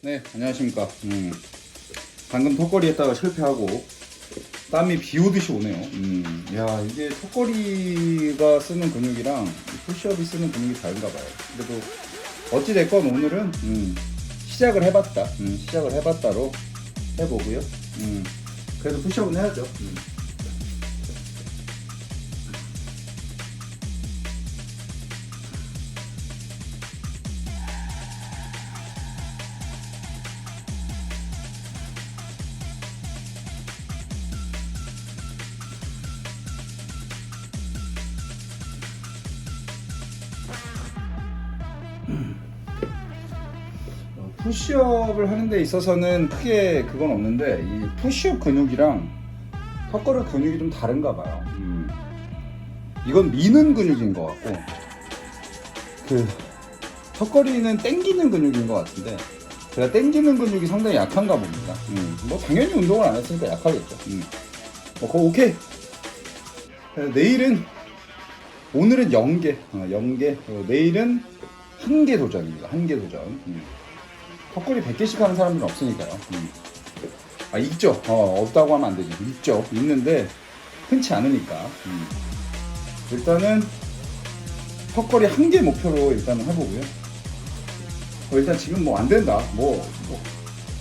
네, 안녕하십니까. 음, 방금 턱걸이 했다가 실패하고 땀이 비 오듯이 오네요. 음, 야, 이게 턱걸이가 쓰는 근육이랑 이 푸시업이 쓰는 근육이 다른가 봐요. 그래도 어찌됐건 오늘은 음, 시작을 해봤다. 음, 시작을 해봤다로 해보고요. 음, 그래도 푸시업은 해야죠. 음. 푸시업을 하는 데 있어서는 크게 그건 없는데 이 푸시업 근육이랑 턱걸이 근육이 좀 다른가 봐요. 음. 이건 미는 근육인 것 같고 그 턱걸이는 땡기는 근육인 것 같은데 제가 땡기는 근육이 상당히 약한가 봅니다. 음. 뭐 당연히 운동을 안 했으니까 약하겠죠. 음. 뭐 그거 오케이. 그래서 내일은 오늘은 0개, 어, 0개. 어, 내일은 한 개 도전입니다. 한 개 도전. 음. 턱걸이 100개씩 하는 사람들은 없으니까요. 음. 아, 있죠. 어, 없다고 하면 안 되지. 있죠. 있는데, 흔치 않으니까. 음. 일단은, 턱걸이 한 개 목표로 일단은 해보고요. 어, 일단 지금 뭐 안 된다. 뭐, 뭐,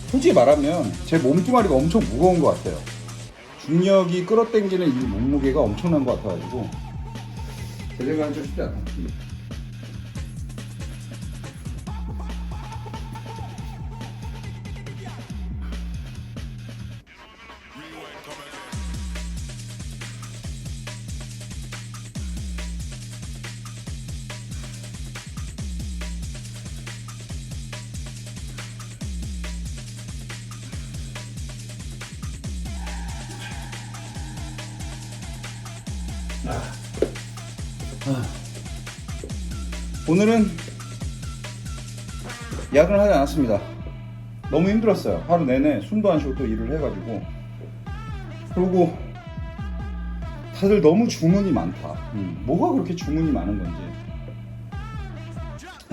솔직히 말하면 제 몸뚱아리가 엄청 무거운 것 같아요. 중력이 끌어당기는 이 몸무게가 엄청난 것 같아가지고, 제 생각은 좀 쉽지 않다. 음. 오늘은 야근을 하지 않았습니다. 너무 힘들었어요. 하루 내내 숨도 안 쉬고 또 일을 해가지고. 그리고 다들 너무 주문이 많다. 음, 뭐가 그렇게 주문이 많은 건지.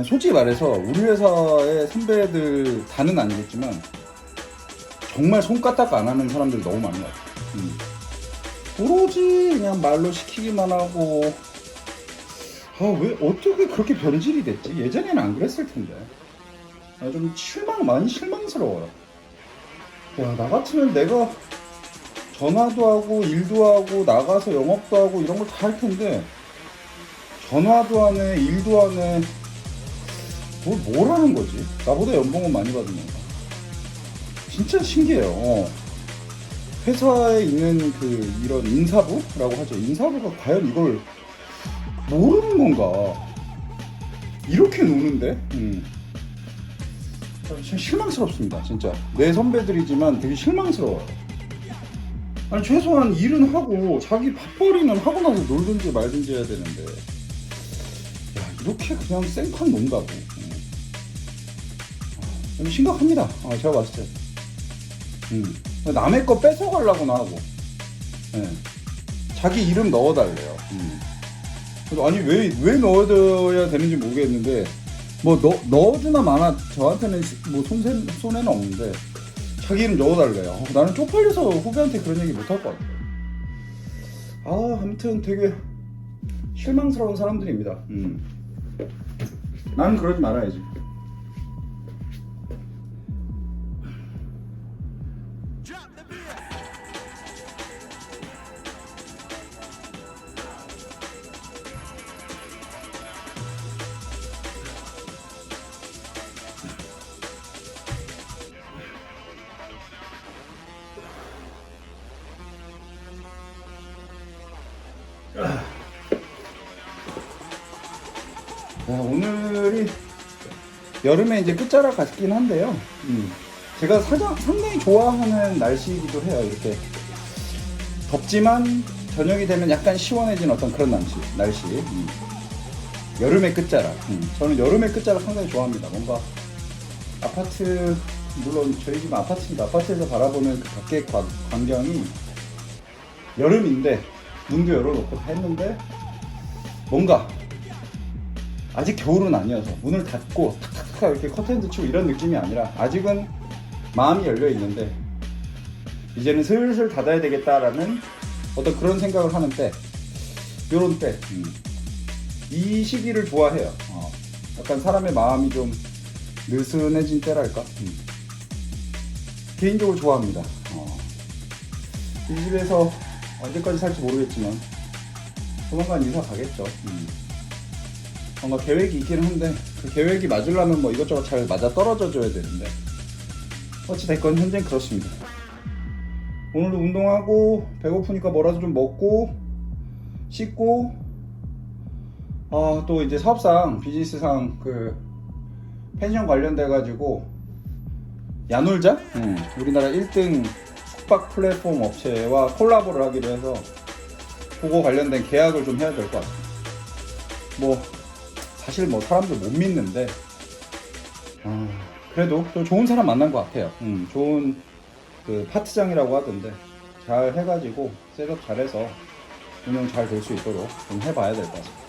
솔직히 말해서 우리 회사의 선배들 다는 아니겠지만 정말 손가락 안 하는 사람들이 너무 많은 것 같아요. 음. 오로지 그냥 말로 시키기만 하고 아, 왜, 어떻게 그렇게 변질이 됐지? 예전에는 안 그랬을 텐데. 아, 좀 실망, 많이 실망스러워요. 야, 나 같으면 내가 전화도 하고, 일도 하고, 나가서 영업도 하고, 이런 걸 다 할 텐데, 전화도 하네, 일도 하네, 뭘, 뭘 하는 거지? 나보다 연봉은 많이 받으면서. 진짜 신기해요. 어. 회사에 있는 그, 이런 인사부라고 하죠. 인사부가 과연 이걸 모르는 건가? 이렇게 노는데? 음. 참 실망스럽습니다, 진짜. 내 선배들이지만 되게 실망스러워요. 아니, 최소한 일은 하고, 자기 밥벌이는 하고 나서 놀든지 말든지 해야 되는데. 야, 이렇게 그냥 생판 논다고. 음. 아, 좀 심각합니다. 아, 제가 봤을 때. 음. 남의 거 뺏어가려고 나 하고. 예. 자기 이름 넣어달래요. 음. 그래서 아니 왜 왜 넣어줘야 되는지 모르겠는데 뭐 넣, 넣어주나 마나 저한테는 시- 뭐 손세, 손해는 없는데 자기 이름 넣어달래요. 어, 나는 쪽팔려서 후배한테 그런 얘기 못할 것 같아요. 아 아무튼 되게 실망스러운 사람들입니다. 음. 나는 그러지 말아야지. 오늘이 여름에 이제 끝자락 같긴 한데요. 음. 제가 사장, 상당히 좋아하는 날씨이기도 해요. 이렇게 덥지만 저녁이 되면 약간 시원해진 어떤 그런 날씨. 날씨. 음. 여름의 끝자락. 음. 저는 여름의 끝자락 상당히 좋아합니다. 뭔가 아파트 물론 저희 집 아파트입니다. 아파트에서 바라보는 그 밖의 관, 광경이 여름인데 문도 열어놓고 다 했는데 뭔가 아직 겨울은 아니어서 문을 닫고 탁탁탁 이렇게 커튼도 치고 이런 느낌이 아니라 아직은 마음이 열려 있는데 이제는 슬슬 닫아야 되겠다라는 어떤 그런 생각을 하는 때 요런 때 음. 이 시기를 좋아해요 어. 약간 사람의 마음이 좀 느슨해진 때랄까 음. 개인적으로 좋아합니다 어. 이 집에서 언제까지 살지 모르겠지만 조만간 이사 가겠죠 음. 뭔가 계획이 있긴 한데 그 계획이 맞으려면 뭐 이것저것 잘 맞아 떨어져 줘야 되는데 어찌 됐건 현재는 그렇습니다. 오늘도 운동하고 배고프니까 뭐라도 좀 먹고 씻고 아 또 이제 사업상 비즈니스상 그 펜션 관련돼 가지고 야놀자 음, 우리나라 1등 숙박 플랫폼 업체와 콜라보를 하기로 해서 그거 관련된 계약을 좀 해야 될 것 같아요. 뭐 사실 뭐 사람들 못 믿는데 아, 그래도 또 좋은 사람 만난 것 같아요. 음, 좋은 그 파트장이라고 하던데 잘 해가지고 셋업 잘해서 운영 잘 될 수 있도록 좀 해봐야 될 것 같습니다.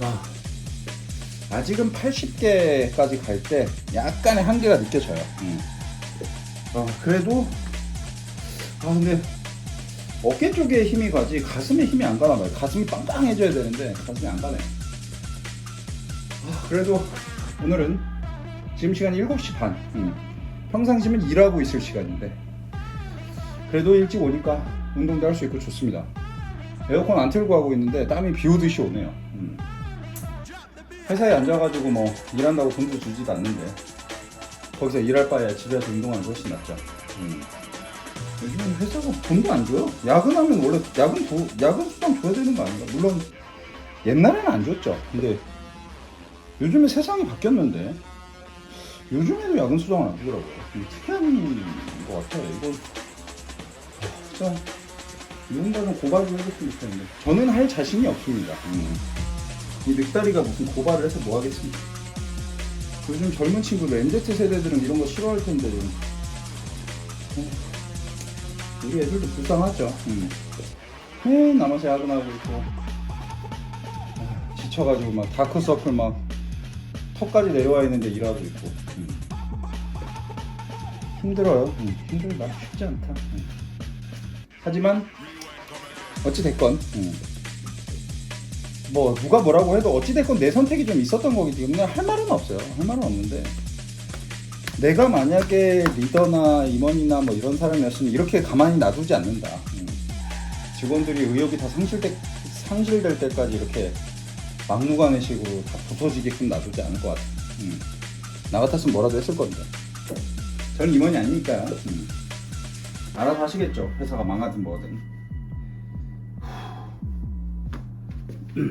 아, 아직은 80개까지 갈 때 약간의 한계가 느껴져요. 음. 아, 그래도 아 근데 어깨 쪽에 힘이 가지 가슴에 힘이 안 가나 봐요. 가슴이 빵빵해져야 되는데 가슴이 안 가네. 아, 그래도 오늘은 지금 시간이 7시 반. 음. 평상시면 일하고 있을 시간인데 그래도 일찍 오니까 운동도 할 수 있고 좋습니다. 에어컨 안 틀고 하고 있는데 땀이 비 오듯이 오네요. 음. 회사에 앉아가지고 뭐 일한다고 돈도 주지도 않는데 거기서 일할 바에 집에서 운동하는 게 훨씬 낫죠. 음. 요즘은 회사가 돈도 안 줘요. 야근하면 원래 야근 도, 야근 수당 줘야 되는 거 아닌가? 물론 옛날에는 안 줬죠. 근데 요즘에 세상이 바뀌었는데 요즘에도 야근 수당을 안 주더라고요. 좀 특이한 것 같아요. 아, 진짜 누군가 좀 고발 좀 해줬으면 좋겠는데 저는 할 자신이 없습니다. 음. 이 늑다리가 무슨 고발을 해서 뭐 하겠습니까? 요즘 젊은 친구들 MZ 세대들은 이런 거 싫어할 텐데 좀. 음. 우리 애들도 불쌍하죠. 음. 에 남아서 야근하고 있고 아, 지쳐가지고 막 다크서클 막 턱까지 내려와 있는데 일하고 있고 음. 힘들어요. 음. 힘들다 쉽지 않다. 음. 하지만 어찌 됐건 뭐 누가 뭐라고 해도 어찌 됐건 내 선택이 좀 있었던 거기 때문에 할 말은 없어요. 할 말은 없는데 내가 만약에 리더나 임원이나 뭐 이런 사람이었으면 이렇게 가만히 놔두지 않는다. 음. 직원들이 의욕이 다 상실될, 상실될 때까지 이렇게 막무가내 식으로 다 부서지게끔 놔두지 않을 것 같아. 음. 나 같았으면 뭐라도 했을 건데. 저는 임원이 아니니까요. 음. 알아서 하시겠죠. 회사가 망하든 뭐든. 우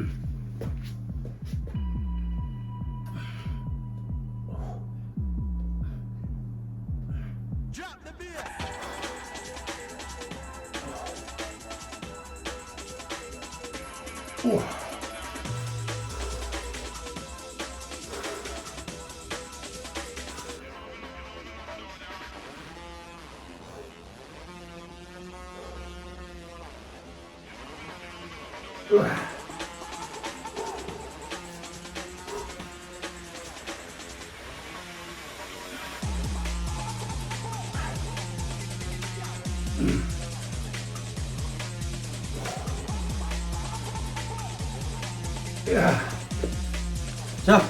자,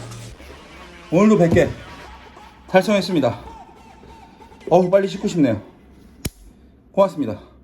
오늘도 100개 달성했습니다. 어우, 빨리 씻고 싶네요. 고맙습니다.